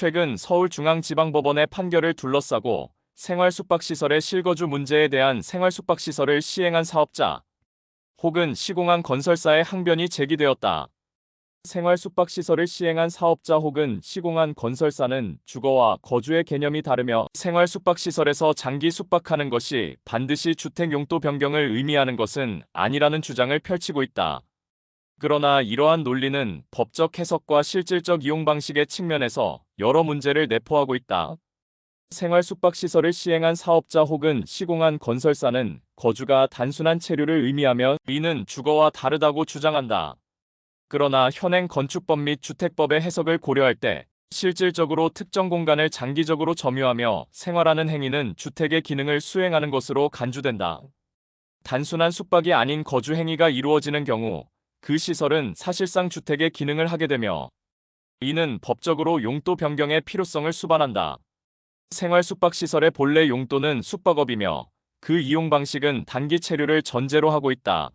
최근 서울중앙지방법원의 판결을 둘러싸고 생활숙박시설의 실거주 문제에 대한 생활숙박시설을 시행한 사업자 혹은 시공한 건설사의 항변이 제기되었다. 생활숙박시설을 시행한 사업자 혹은 시공한 건설사는 주거와 거주의 개념이 다르며 생활숙박시설에서 장기 숙박하는 것이 반드시 주택 용도 변경을 의미하는 것은 아니라는 주장을 펼치고 있다. 그러나 이러한 논리는 법적 해석과 실질적 이용 방식의 측면에서 여러 문제를 내포하고 있다. 생활 숙박시설을 시행한 사업자 혹은 시공한 건설사는 거주가 단순한 체류를 의미하며 이는 주거와 다르다고 주장한다. 그러나 현행 건축법 및 주택법의 해석을 고려할 때 실질적으로 특정 공간을 장기적으로 점유하며 생활하는 행위는 주택의 기능을 수행하는 것으로 간주된다. 단순한 숙박이 아닌 거주 행위가 이루어지는 경우 그 시설은 사실상 주택의 기능을 하게 되며 이는 법적으로 용도 변경의 필요성을 수반한다. 생활 숙박 시설의 본래 용도는 숙박업이며 그 이용 방식은 단기 체류를 전제로 하고 있다.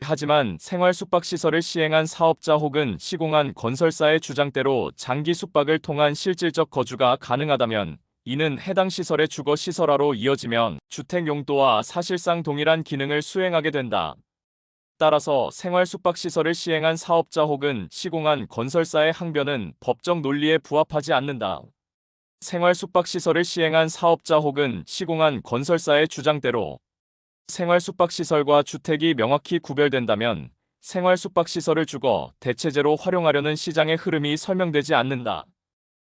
하지만 생활 숙박 시설을 시행한 사업자 혹은 시공한 건설사의 주장대로 장기 숙박을 통한 실질적 거주가 가능하다면 이는 해당 시설의 주거 시설화로 이어지면 주택 용도와 사실상 동일한 기능을 수행하게 된다. 따라서 생활 숙박 시설을 시행한 사업자 혹은 시공한 건설사의 항변은 법적 논리에 부합하지 않는다. 생활 숙박 시설을 시행한 사업자 혹은 시공한 건설사의 주장대로 생활 숙박 시설과 주택이 명확히 구별된다면 생활 숙박 시설을 주거 대체제로 활용하려는 시장의 흐름이 설명되지 않는다.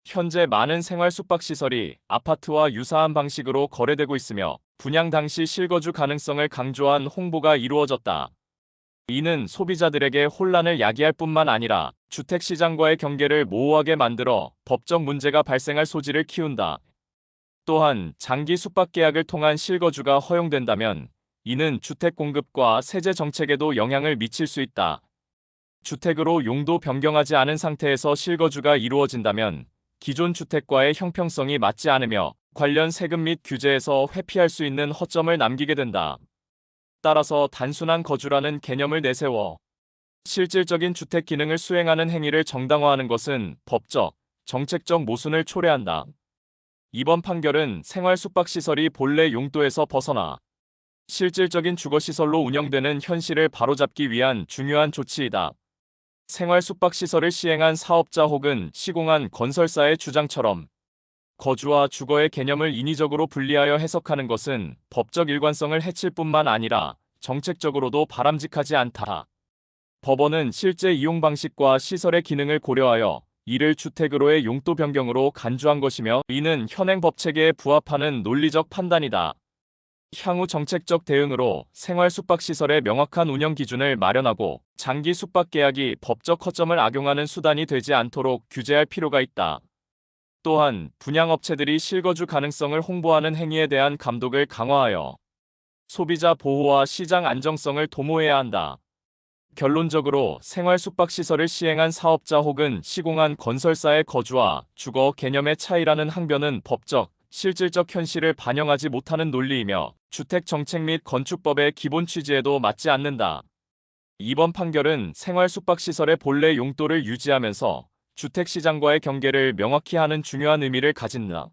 현재 많은 생활 숙박 시설이 아파트와 유사한 방식으로 거래되고 있으며 분양 당시 실거주 가능성을 강조한 홍보가 이루어졌다. 이는 소비자들에게 혼란을 야기할 뿐만 아니라 주택시장과의 경계를 모호하게 만들어 법적 문제가 발생할 소지를 키운다. 또한 장기 숙박 계약을 통한 실거주가 허용된다면 이는 주택 공급과 세제 정책에도 영향을 미칠 수 있다. 주택으로 용도 변경하지 않은 상태에서 실거주가 이루어진다면 기존 주택과의 형평성이 맞지 않으며 관련 세금 및 규제에서 회피할 수 있는 허점을 남기게 된다. 따라서 단순한 거주라는 개념을 내세워 실질적인 주택 기능을 수행하는 행위를 정당화하는 것은 법적, 정책적 모순을 초래한다. 이번 판결은 생활 숙박 시설이 본래 용도에서 벗어나 실질적인 주거 시설로 운영되는 현실을 바로잡기 위한 중요한 조치이다. 생활 숙박 시설을 시행한 사업자 혹은 시공한 건설사의 주장처럼 거주와 주거의 개념을 인위적으로 분리하여 해석하는 것은 법적 일관성을 해칠 뿐만 아니라 정책적으로도 바람직하지 않다. 법원은 실제 이용 방식과 시설의 기능을 고려하여 이를 주택으로의 용도 변경으로 간주한 것이며 이는 현행 법 체계에 부합하는 논리적 판단이다. 향후 정책적 대응으로 생활 숙박 시설의 명확한 운영 기준을 마련하고 장기 숙박 계약이 법적 허점을 악용하는 수단이 되지 않도록 규제할 필요가 있다. 또한 분양업체들이 실거주 가능성을 홍보하는 행위에 대한 감독을 강화하여 소비자 보호와 시장 안정성을 도모해야 한다. 결론적으로 생활 숙박시설을 시행한 사업자 혹은 시공한 건설사의 거주와 주거 개념의 차이라는 항변은 법적, 실질적 현실을 반영하지 못하는 논리이며 주택 정책 및 건축법의 기본 취지에도 맞지 않는다. 이번 판결은 생활 숙박시설의 본래 용도를 유지하면서 주택시장과의 경계를 명확히 하는 중요한 의미를 가진다.